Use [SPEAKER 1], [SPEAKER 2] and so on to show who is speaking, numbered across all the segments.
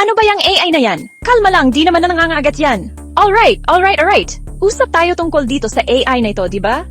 [SPEAKER 1] Ano ba yung AI na yan? Kalma lang, di naman na nangangagat yan. Alright, alright, alright. Usap tayo tungkol dito sa AI na ito, di ba?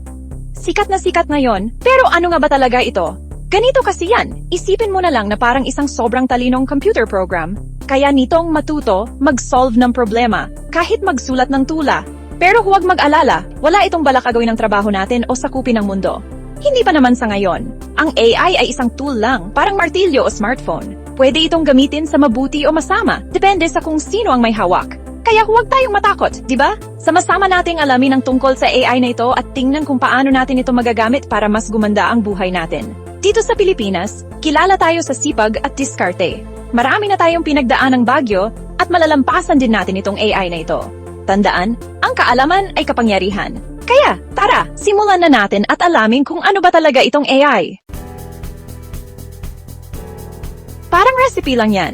[SPEAKER 1] Sikat na sikat ngayon, pero ano nga ba talaga ito? Ganito kasi yan, isipin mo na lang na parang isang sobrang talinong computer program. Kaya nitong matuto, mag-solve ng problema, kahit magsulat ng tula. Pero huwag mag-alala, wala itong balak agawin ng trabaho natin o sakupin ng mundo. Hindi pa naman sa ngayon. Ang AI ay isang tool lang, parang martilyo o smartphone. Pwede itong gamitin sa mabuti o masama, depende sa kung sino ang may hawak. Kaya huwag tayong matakot, di ba? Sama-sama nating alamin ang tungkol sa AI na ito at tingnan kung paano natin ito magagamit para mas gumanda ang buhay natin. Dito sa Pilipinas, kilala tayo sa sipag at diskarte. Marami na tayong pinagdaan ng bagyo at malalampasan din natin itong AI na ito. Tandaan, ang kaalaman ay kapangyarihan. Kaya, tara, simulan na natin at alamin kung ano ba talaga itong AI. Recipe lang yan.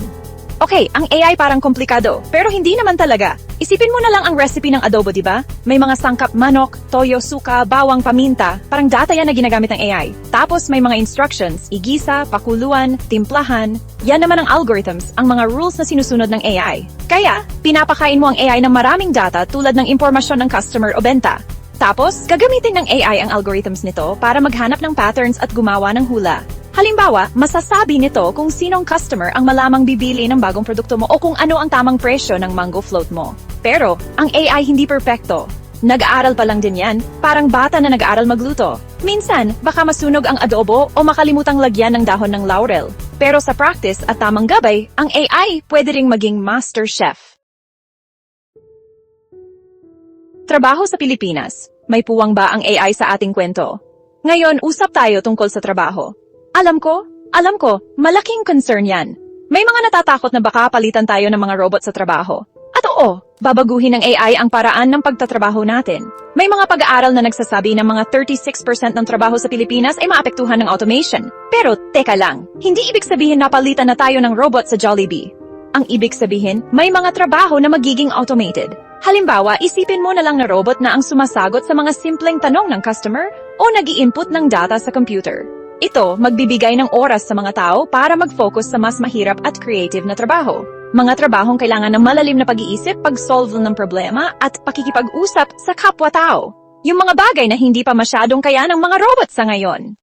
[SPEAKER 1] Okay, ang AI parang komplikado, pero hindi naman talaga. Isipin mo na lang ang recipe ng adobo, di ba? May mga sangkap manok, toyo, suka, bawang, paminta. Parang data yan na ginagamit ng AI. Tapos may mga instructions, igisa, pakuluan, timplahan. Yan naman ang algorithms, ang mga rules na sinusunod ng AI. Kaya, pinapakain mo ang AI ng maraming data tulad ng impormasyon ng customer o benta. Tapos, gagamitin ng AI ang algorithms nito para maghanap ng patterns at gumawa ng hula. Halimbawa, masasabi nito kung sinong customer ang malamang bibili ng bagong produkto mo o kung ano ang tamang presyo ng mango float mo. Pero, ang AI hindi perpekto. Nag-aaral pa lang din yan, parang bata na nag-aaral magluto. Minsan, baka masunog ang adobo o makalimutang lagyan ng dahon ng laurel. Pero sa practice at tamang gabay, ang AI pwede ring maging master chef. Trabaho sa Pilipinas. May puwang ba ang AI sa ating kwento? Ngayon, usap tayo tungkol sa trabaho. Alam ko, alam ko, malaking concern yan. May mga natatakot na baka palitan tayo ng mga robot sa trabaho. At oo, babaguhin ng AI ang paraan ng pagtatrabaho natin. May mga pag-aaral na nagsasabi na mga 36% ng trabaho sa Pilipinas ay maapektuhan ng automation. Pero teka lang, hindi ibig sabihin na palitan na tayo ng robot sa Jollibee. Ang ibig sabihin, may mga trabaho na magiging automated. Halimbawa, isipin mo na lang na robot na ang sumasagot sa mga simpleng tanong ng customer o nag input ng data sa computer. Ito, magbibigay ng oras sa mga tao para mag-focus sa mas mahirap at creative na trabaho. Mga trabahong kailangan ng malalim na pag-iisip, pag-solve ng problema, at pakikipag-usap sa kapwa-tao. Yung mga bagay na hindi pa masyadong kaya ng mga robot sa ngayon.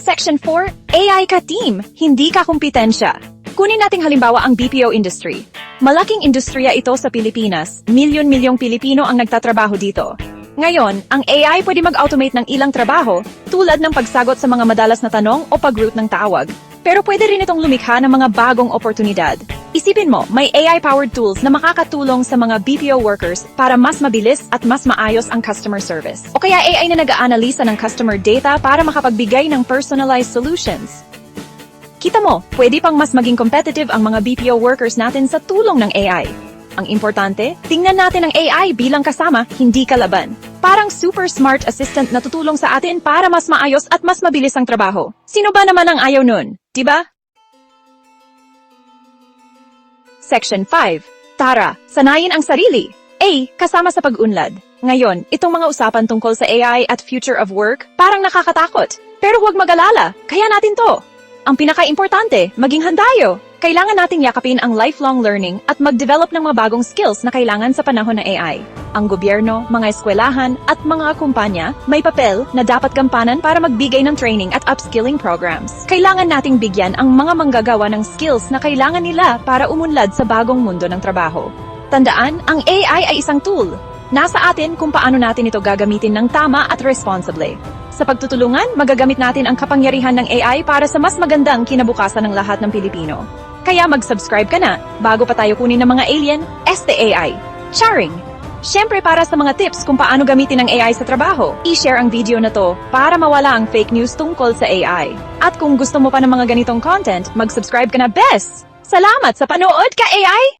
[SPEAKER 1] Section 4, AI ka team, hindi ka kumpetensya. Kunin nating halimbawa ang BPO industry. Malaking industriya ito sa Pilipinas, milyon-milyong Pilipino ang nagtatrabaho dito. Ngayon, ang AI pwede mag-automate ng ilang trabaho tulad ng pagsagot sa mga madalas na tanong o pag-route ng tawag. Pero pwede rin itong lumikha ng mga bagong oportunidad. Isipin mo, may AI-powered tools na makakatulong sa mga BPO workers para mas mabilis at mas maayos ang customer service. O kaya AI na nag-aanalisa ng customer data para makapagbigay ng personalized solutions. Kita mo, pwede pang mas maging competitive ang mga BPO workers natin sa tulong ng AI. Ang importante, tingnan natin ang AI bilang kasama, hindi kalaban. Parang super smart assistant na tutulong sa atin para mas maayos at mas mabilis ang trabaho. Sino ba naman ang ayaw nun, di ba? Section 5. Tara, sanayin ang sarili. A. Kasama sa pag-unlad. Ngayon, itong mga usapan tungkol sa AI at future of work parang nakakatakot. Pero huwag mag-alala, kaya natin to. Ang pinaka-importante, maging handayo. Kailangan nating yakapin ang lifelong learning at mag-develop ng mga bagong skills na kailangan sa panahon ng AI. Ang gobyerno, mga eskwelahan, at mga kumpanya may papel na dapat gampanan para magbigay ng training at upskilling programs. Kailangan nating bigyan ang mga manggagawa ng skills na kailangan nila para umunlad sa bagong mundo ng trabaho. Tandaan, ang AI ay isang tool. Nasa atin kung paano natin ito gagamitin ng tama at responsibly. Sa pagtutulungan, magagamit natin ang kapangyarihan ng AI para sa mas magandang kinabukasan ng lahat ng Pilipino. Kaya mag-subscribe ka na bago pa tayo kunin ng mga alien, este AI. Sharing! Siyempre para sa mga tips kung paano gamitin ang AI sa trabaho, i-share ang video na to para mawala ang fake news tungkol sa AI. At kung gusto mo pa ng mga ganitong content, mag-subscribe ka na best! Salamat sa panood ka AI!